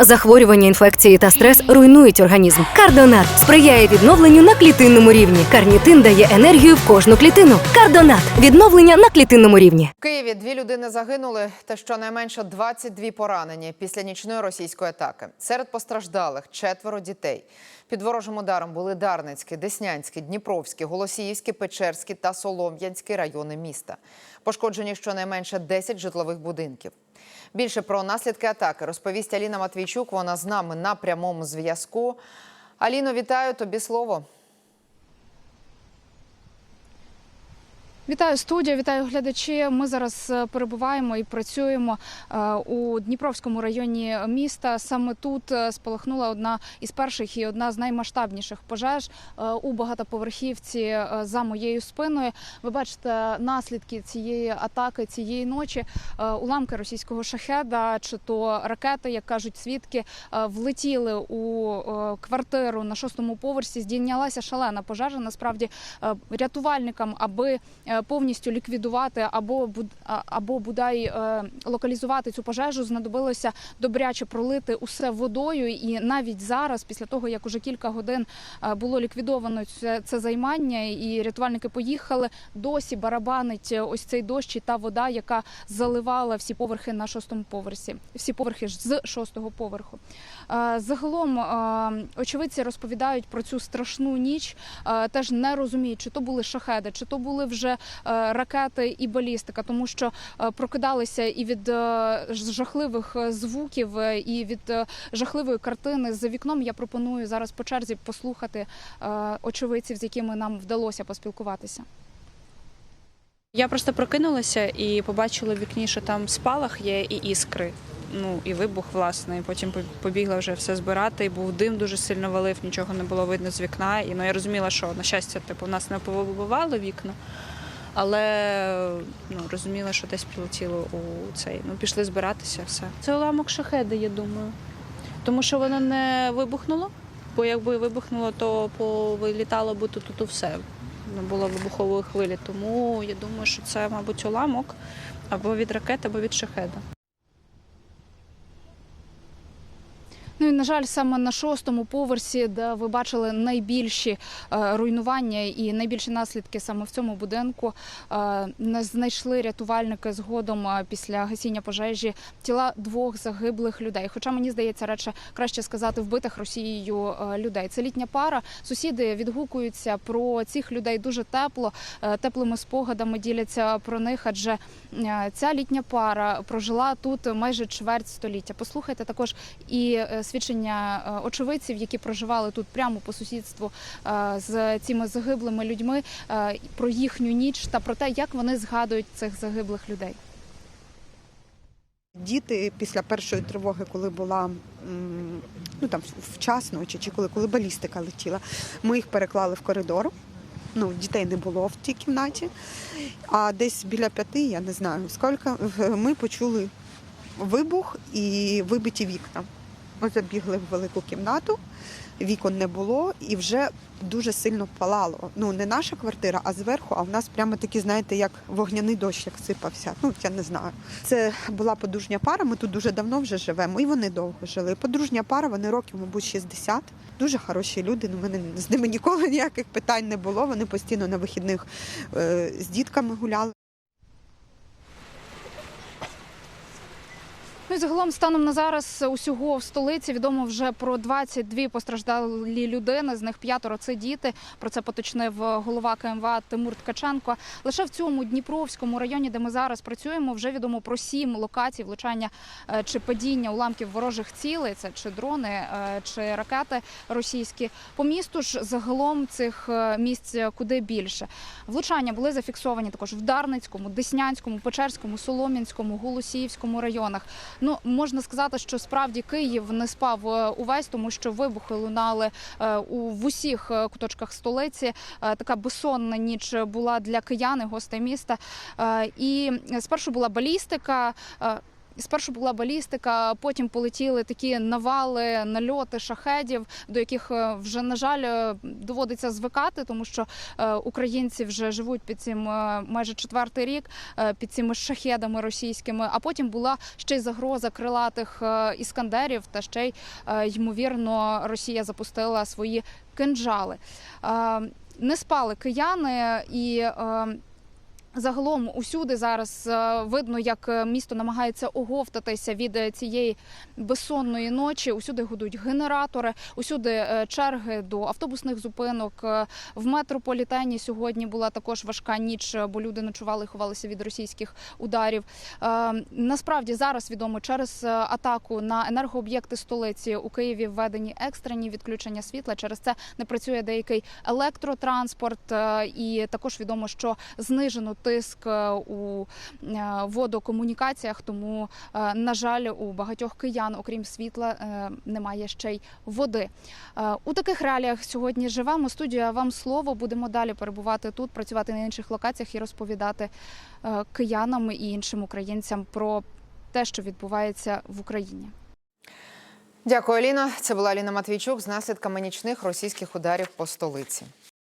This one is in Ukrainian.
Захворювання, інфекції та стрес руйнують організм. Кардонат сприяє відновленню на клітинному рівні. Карнітин дає енергію в кожну клітину. Кардонат відновлення на клітинному рівні. В Києві дві людини загинули та щонайменше 22 поранені після нічної російської атаки. Серед постраждалих четверо дітей. Під ворожим ударом були Дарницький, Деснянський, Дніпровський, Голосіївський, Печерський та Солом'янський райони міста. Пошкоджені щонайменше 10 житлових будинків. Більше про наслідки атаки розповість Аліна Матвійчук. Вона з нами на прямому зв'язку. Аліно, вітаю тобі слово. Вітаю студія, вітаю глядачі. Ми зараз е, перебуваємо і працюємо е, у Дніпровському районі міста. Саме тут е, спалахнула одна із перших і одна з наймасштабніших пожеж у багатоповерхівці за моєю спиною. Ви бачите наслідки цієї атаки цієї ночі. Уламки російського шахеда чи то ракети, як кажуть свідки, влетіли у квартиру на шостому поверсі. Здійнялася шалена пожежа. Насправді рятувальникам, аби повністю ліквідувати або або бодай е, локалізувати цю пожежу, знадобилося добряче пролити усе водою. І навіть зараз, після того як уже кілька годин е, було ліквідовано це, це займання, і рятувальники поїхали, досі барабанить е, ось цей дощ і та вода, яка заливала всі поверхи на шостому поверсі, всі поверхи з шостого поверху. Загалом очевидці розповідають про цю страшну ніч, теж не розуміють, чи то були шахеди, чи то були вже ракети і балістика, тому що е, прокидалися і від е, жахливих е, звуків, е, і від е, жахливої картини за вікном. Я пропоную зараз по черзі послухати е, очевидців, з якими нам вдалося поспілкуватися. Я просто прокинулася і побачила в вікні, що там спалах є і іскри. Ну і вибух, власне. І потім побігла вже все збирати. І був дим дуже сильно валив, нічого не було видно з вікна. І ну я розуміла, що на щастя, типу, в нас не повибивало вікна. Але ну, розуміла, що десь прилетіло у цей. Ну, пішли збиратися, все. Це уламок шахеди, я думаю. Тому що воно не вибухнуло, бо якби вибухнуло, то повилітало би тут, тут все. Не було вибухової хвилі. Тому я думаю, що це, мабуть, уламок або від ракет, або від шахеда. Ну і на жаль, саме на шостому поверсі, де ви бачили найбільші е, руйнування і найбільші наслідки саме в цьому будинку, е, не знайшли рятувальники згодом е, після гасіння пожежі тіла двох загиблих людей. Хоча мені здається, радше краще сказати вбитих Росією людей. Це літня пара. Сусіди відгукуються про цих людей дуже тепло, теплими спогадами діляться про них, адже ця літня пара прожила тут майже чверть століття. Послухайте також і свідчення е, очевидців, які проживали тут прямо по сусідству е, з цими загиблими людьми, е, про їхню ніч та про те, як вони згадують цих загиблих людей. Діти після першої тривоги, коли була ну там вчасно, чи, чи коли, коли балістика летіла, ми їх переклали в коридор. Ну, дітей не було в тій кімнаті. А десь біля п'яти, я не знаю скільки, ми почули вибух і вибиті вікна. Ми забігли в велику кімнату, вікон не було і вже дуже сильно палало. Ну, не наша квартира, а зверху, а в нас прямо такі, знаєте, як вогняний дощ, як сипався. Ну, я не знаю. Це була подружня пара, ми тут дуже давно вже живемо, і вони довго жили. Подружня пара, вони років, мабуть, 60. Дуже хороші люди. Ну, мене з ними ніколи ніяких питань не було. Вони постійно на вихідних е, з дітками гуляли. І загалом станом на зараз усього в столиці відомо вже про 22 постраждалі людини. З них п'ятеро це діти. Про це поточнив голова КМВА Тимур Ткаченко. Лише в цьому Дніпровському районі, де ми зараз працюємо, вже відомо про сім локацій влучання е, чи падіння уламків ворожих цілей. Це чи дрони, е, чи ракети російські. По місту ж загалом цих е, місць куди більше. Влучання були зафіксовані також в Дарницькому, Деснянському, Печерському, Солом'янському, Голосіївському районах. Ну можна сказати, що справді Київ не спав е, увесь, тому що вибухи лунали е, у в усіх е, куточках столиці. Така безсонна ніч була для киян і гостей міста. І спершу була балістика. Спершу була балістика, потім полетіли такі навали, нальоти шахедів, до яких е, вже на жаль е, доводиться звикати, тому що е, українці вже живуть під цим майже четвертий рік, під цими шахедами російськими. А потім була ще й загроза крилатих іскандерів, та ще й ймовірно Росія запустила свої кинджали. Не спали кияни і. Загалом усюди зараз е, видно, як е, місто намагається оговтатися від е, цієї безсонної ночі. Усюди гудуть генератори, усюди черги до автобусних зупинок. В метрополітені сьогодні була також важка ніч, бо люди ночували, і ховалися від російських ударів. Насправді зараз відомо через атаку на енергооб'єкти столиці у Києві введені екстрені відключення світла. Через це не працює деякий електротранспорт, і також відомо, що знижено тиск е, у е, водокомунікаціях. Тому, е, на жаль, у багатьох киян, окрім світла, немає ще й води. У таких реаліях сьогодні живемо. Студія вам слово. Будемо далі перебувати тут, працювати на інших локаціях і розповідати киянам і іншим українцям про те, що відбувається в Україні. Дякую, Аліна. Це була Аліна Матвійчук з наслідками нічних російських ударів по столиці.